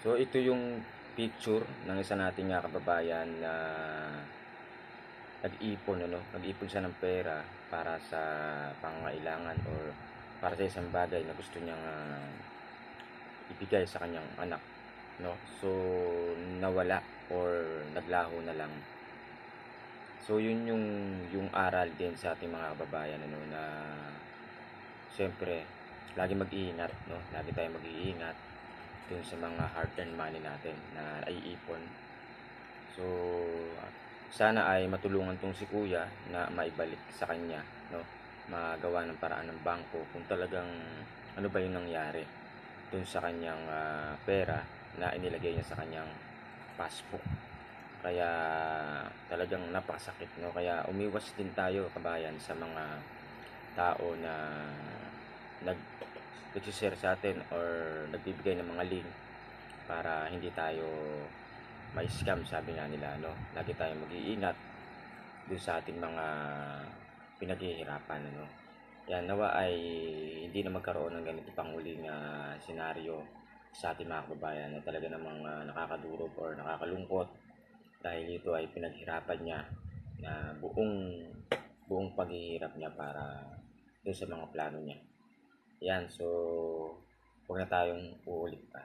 So ito yung picture ng isa nating uh, kababayan na nag-ipon ano, nag-ipon siya ng pera para sa pangangailangan or para sa isang bagay na gusto niyang uh, ibigay sa kanyang anak, no? So nawala or naglaho na lang. So yun yung yung aral din sa ating mga kababayan ano na siyempre lagi mag-iingat, no? Lagi tayong mag-iingat dun sa mga hard-earned money natin na naiipon. So, sana ay matulungan tong si kuya na maibalik sa kanya, no? Magawa ng paraan ng bangko kung talagang ano ba yung nangyari dun sa kanyang ah, pera na inilagay niya sa kanyang passbook. Kaya talagang napakasakit, no? Kaya umiwas din tayo, kabayan, sa mga tao na nag nag-share sa atin or nagbibigay ng mga link para hindi tayo may scam sabi nga nila no? Lagi tayong mag-iingat dun sa ating mga pinaghihirapan ano? Yan nawa ay hindi na magkaroon ng ganito pang huling uh, senaryo sa ating mga kababayan na talaga namang uh, nakakadurog or nakakalungkot dahil ito ay pinaghirapan niya na buong buong paghihirap niya para doon sa mga plano niya yan, so huwag na tayong uulit pa.